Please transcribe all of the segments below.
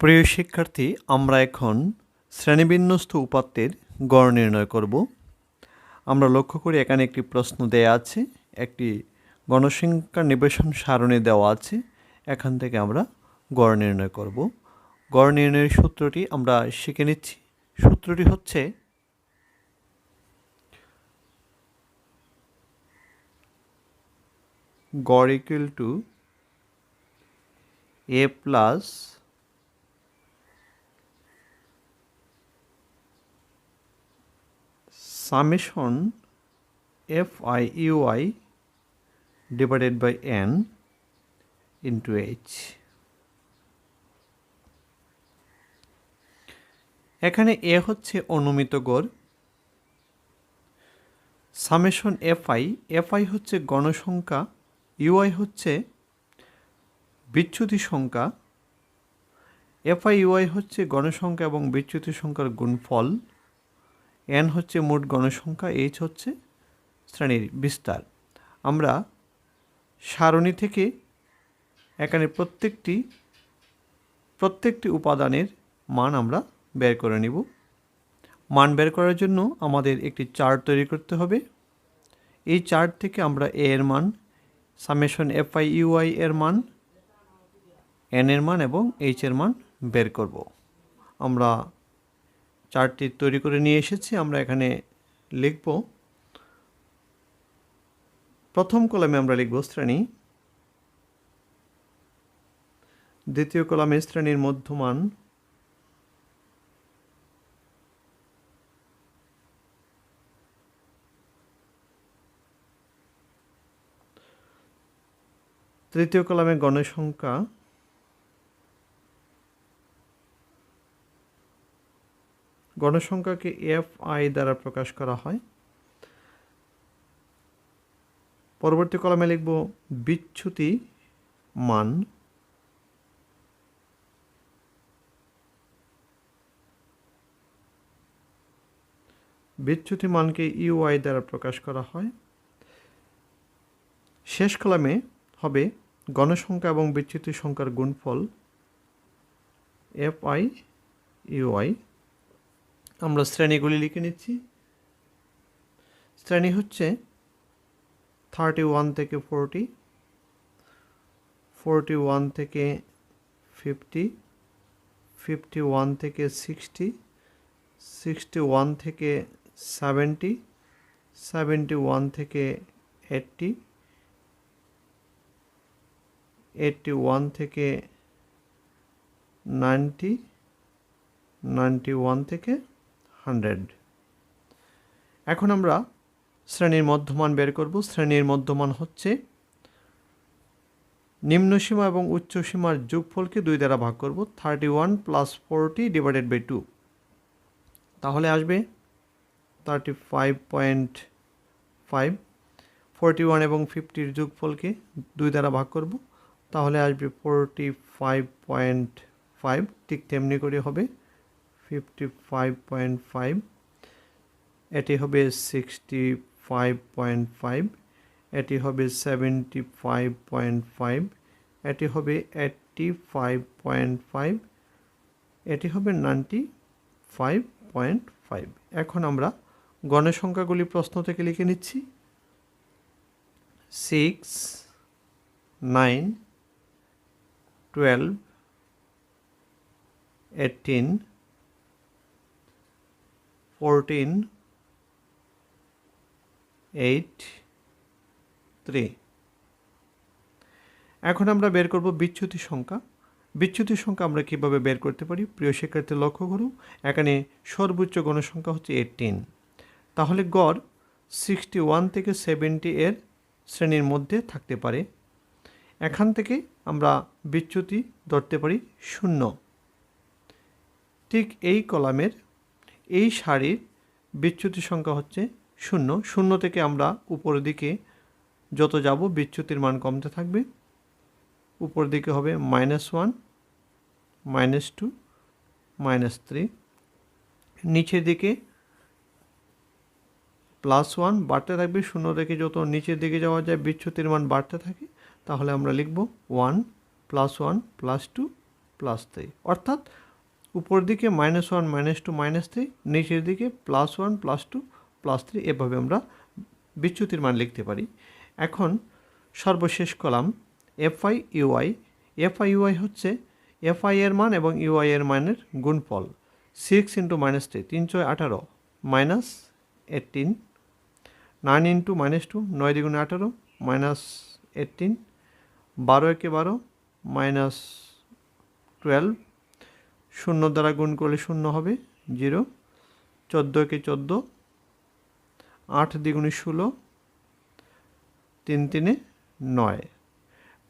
প্রিয় শিক্ষার্থী, আমরা এখন শ্রেণীবিন্যস্ত উপাত্তের গড় নির্ণয় করব। আমরা লক্ষ্য করি এখানে একটি প্রশ্ন দেয়া আছে, একটি গণসংখ্যা নিবেশন সারণী দেওয়া আছে, এখান থেকে আমরা গড় নির্ণয় করব। গড় নির্ণয়ের সূত্রটি আমরা শিখে নিচ্ছি। সূত্রটি হচ্ছে গড় equal to A plus summation f i u i divided by n into h. এখানে এ হচ্ছে অনুমিত গড়। সামেশন এফ আই হচ্ছে গণসংখ্যা ইউআই হচ্ছে বিচ্যুতি সংখ্যা এফ আই ইউআই হচ্ছে গণসংখ্যা এবং বিচ্যুতি সংখ্যার গুণফল। এন হচ্ছে মোট গণসংখ্যা, এইচ হচ্ছে শ্রেণির বিস্তার। আমরা সারণী থেকে এখানে প্রত্যেকটি প্রত্যেকটি উপাদানের মান আমরা বের করে নিব। মান বের করার জন্য আমাদের একটি চার্ট তৈরি করতে হবে। এই চার্ট থেকে আমরা এ এর মান, সামেশন এফ আই ইউআই এর মান, এন এর মান এবং এইচ এর মান বের করব। আমরা চার্টটি তৈরি করে নিয়ে এসেছি, আমরা এখানে লিখব। প্রথম কলামে আমরা লিখব শ্রেণি। দ্বিতীয় কলামে শ্রেণির মধ্যমান। তৃতীয় কলামে গণসংখ্যা। গণসংখ্যাকে এফ আই দ্বারা প্রকাশ করা হয়। পরবর্তী কলমে লিখব, বিচ্যুতি মান। বিচ্যুতি মানকে ইউআই দ্বারা প্রকাশ করা হয়। শেষ কলামে হবে, গণসংখ্যা এবং বিচ্যুতি সংখ্যার গুণফল এফ আই ইউআই। আমরা শ্রেণীগুলি লিখে নিচ্ছি। শ্রেণি হচ্ছে থার্টি ওয়ান থেকে ফোরটি ফোরটি ওয়ান থেকে ফিফটি ফিফটি ওয়ান থেকে সিক্সটি সিক্সটি ওয়ান থেকে সেভেন্টি সেভেন্টি ওয়ান থেকে এইট্টি এইটটি ওয়ান থেকে নাইনটি নাইনটি ওয়ান থেকে হান্ড্রেড এখন আমরা শ্রেণির মধ্যমান বের করব। শ্রেণির মধ্যমান হচ্ছে নিম্নসীমা এবং উচ্চ উচ্চসীমার যোগফলকে দুই দ্বারা ভাগ করব। Thirty one plus forty divided by two তাহলে আসবে thirty five point five forty one এবং ফিফটির যোগফলকে দুই দ্বারা ভাগ করব। তাহলে আসবে ফোরটি ফাইভ পয়েন্ট ফাইভ ঠিক তেমনি করে হবে। ফিফটি ফাইভ পয়েন্ট ফাইভ এটি হবে সিক্সটি ফাইভ পয়েন্ট ফাইভ এটি হবে সেভেন্টি ফাইভ পয়েন্ট ফাইভ এটি হবে এইট্টি ফাইভ পয়েন্ট ফাইভ এটি হবে নাইনটি ফাইভ পয়েন্ট ফাইভ এখন আমরা গণসংখ্যাগুলি প্রশ্ন থেকে লিখে নিচ্ছি। Six nine twelve eighteen fourteen eight three এখন আমরা বের করব বিচ্যুতি সংখ্যা। বিচ্যুতি সংখ্যা আমরা কীভাবে বের করতে পারি? প্রিয় শিক্ষার্থী, লক্ষ্য করুন, এখানে সর্বোচ্চ গণসংখ্যা হচ্ছে এইটিন তাহলে গড় সিক্সটি ওয়ান থেকে সেভেন্টি এর শ্রেণির মধ্যে থাকতে পারে। এখান থেকে আমরা বিচ্যুতি ধরতে পারি শূন্য। ঠিক এই কলামের এই শাড়ির বিচ্যুতি সংখ্যা হচ্ছে শূন্য। শূন্য থেকে আমরা উপরের দিকে যত যাব, বিচ্যুতির মান কমতে থাকবে। উপর দিকে হবে minus one minus two minus three নিচের দিকে প্লাস ওয়ান বাড়তে থাকবে। শূন্য থেকে যত নিচের দিকে যাওয়া যায়, বিচ্যুতির মান বাড়তে থাকে। তাহলে আমরা লিখব one plus one plus two plus three অর্থাৎ উপর দিকে minus one minus two minus three নিচের দিকে plus one plus two plus three এভাবে আমরা বিচ্যুতির মান লিখতে পারি। এখন সর্বশেষ column FI UI FI UI হচ্ছে এফআই এর মান এবং ইউআই এর মানের গুণফল। সিক্স ইন্টু মাইনাস থ্রি তিন ছয় আঠারো minus eighteen nine into minus two নয় দ্বিগুণে আঠারো মাইনাস এইটিন বারো একে বারো মাইনাস টুয়েলভ শূন্য দ্বারা গুণ করলে শূন্য হবে, জিরো। চোদ্দ একে চোদ্দ, আট দ্বিগুণে ষোলো, তিন তিনে নয়।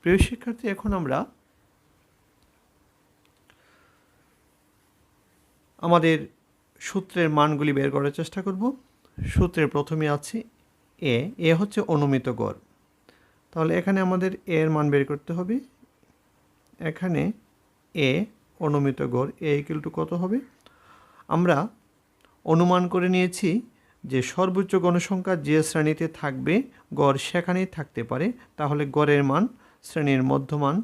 প্রিয় শিক্ষার্থী, এখন আমরা আমাদের সূত্রের মানগুলি বের করার চেষ্টা করব। সূত্রের প্রথমে আছে এ এ হচ্ছে অনুমিত গড়। তাহলে এখানে আমাদের এ এর মান বের করতে হবে। এখানে এ অনুমিত গড় এ ইকুয়াল টু কত হবে? আমরা অনুমান করে নিয়েছি যে সর্বোচ্চ গণসংখ্যা যে শ্রেণীতে থাকবে, গড় সেখানেই থাকতে পারে। তাহলে গড়ের মান, শ্রেণির মধ্যমান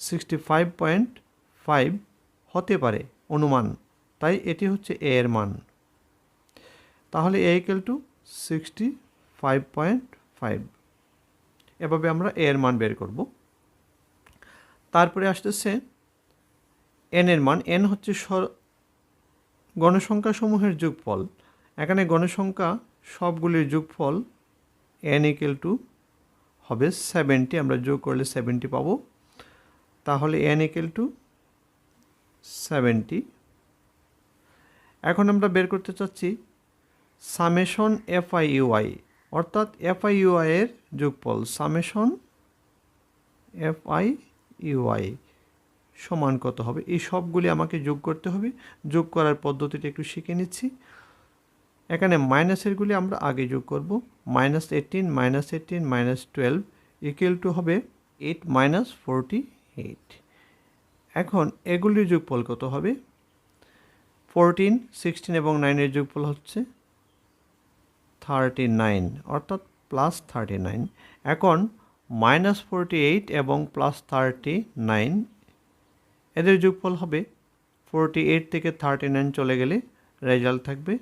সিক্সটি ফাইভ পয়েন্ট ফাইভ হতে পারে অনুমান। তাই এটি হচ্ছে এ এর মান। তাহলে A equal to sixty five point five এভাবে আমরা এ এর মান বের করব। তারপরে আসতেছে এন এর মান এন হচ্ছে গণসংখ্যাসমূহের যোগফল। এখানে গণসংখ্যা সবগুলির যোগফল এন ইকুয়াল টু হবে সেভেন্টি আমরা যোগ করলে সেভেন্টি পাবো। তাহলে এন ইকুয়াল টু সেভেন্টি এখন আমরা বের করতে চাচ্ছি সামেশন এফ আই ইউআই অর্থাৎ এফ আই ইউআই এর যোগফল। সামেশন এফ আই ইউআই সমান কত হবে? এই সবগুলি আমাকে যোগ করতে হবে। যোগ করার পদ্ধতিটা একটু শিখে নিচ্ছি। এখানে মাইনাসেরগুলি আমরা আগে যোগ করব। Minus eighteen minus eighteen minus twelve equal to হবে এইট মাইনাস ফোরটি এইট। এখন এগুলির যোগফল কত হবে? ফোরটিন, সিক্সটিন এবং নাইনের যোগফল হচ্ছে থার্টি নাইন, অর্থাৎ প্লাস থার্টি নাইন। এখন মাইনাস ফোরটি এইট এবং প্লাস থার্টি নাইন এদের যোগফল হবে ফোরটি এইট থেকে থার্টি নাইন চলে গেলে রেজাল্ট থাকবে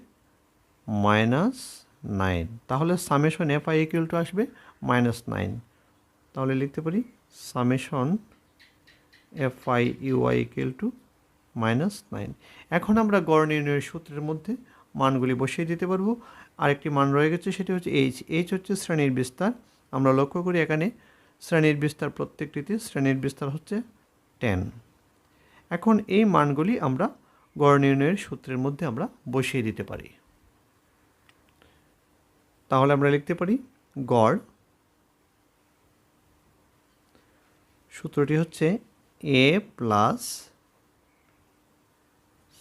মাইনাস নাইন তাহলে summation F I equal to আসবে মাইনাস নাইন তাহলে লিখতে পারি summation F I UI equal to minus nine এখন আমরা গড় নির্ণয়ের সূত্রের মধ্যে মানগুলি বসিয়ে দিতে পারব। আরেকটি মান রয়ে গেছে, সেটি হচ্ছে এইচ এইচ হচ্ছে শ্রেণির বিস্তার। আমরা লক্ষ্য করি এখানে শ্রেণির বিস্তার প্রত্যেকটিতে শ্রেণির বিস্তার হচ্ছে টেন এখন এই মানগুলি আমরা গড় নির্ণয়ের সূত্রের মধ্যে আমরা বসিয়ে দিতে পারি। তাহলে আমরা লিখতে পারি গড়। সূত্রটি হচ্ছে A plus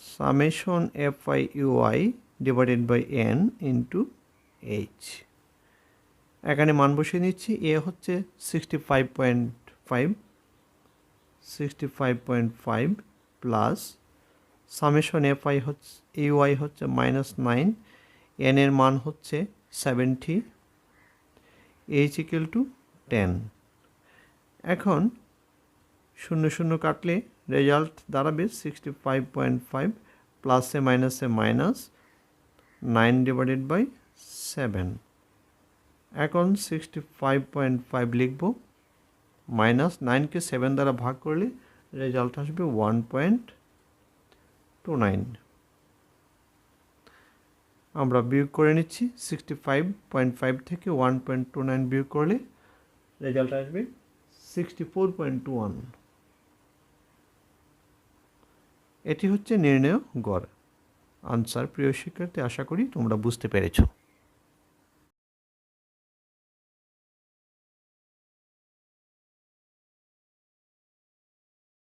summation F I UI divided by N into H এখানে মান বসিয়ে নিচ্ছি। এ হচ্ছে sixty five point five sixty five point five plus summation F I হচ্ছে ইউআই হচ্ছে মাইনাস নাইন এন এর মান হচ্ছে seventy H equal to ten এখন শূন্য শূন্য কাটলে রেজাল্ট দাঁড়াবে সিক্সটি ফাইভ পয়েন্ট ফাইভ প্লাসে মাইনাসে minus nine divided by seven এখন সিক্সটি ফাইভ পয়েন্ট ফাইভ লিখব। মাইনাস নাইনকে সেভেন দ্বারা ভাগ করলে রেজাল্ট আসবে ওয়ান পয়েন্ট টু নাইন আমরা বিয়োগ করে নিচ্ছি সিক্সটি ফাইভ পয়েন্ট ফাইভ থেকে ওয়ান পয়েন্ট টু নাইন বিয়োগ করলে রেজাল্ট আসবে sixty four point two one এটি হচ্ছে নির্ণয় গড়। আনসার প্রিয় শিক্ষার্থী, আশা করি তোমরা বুঝতে পেরেছ।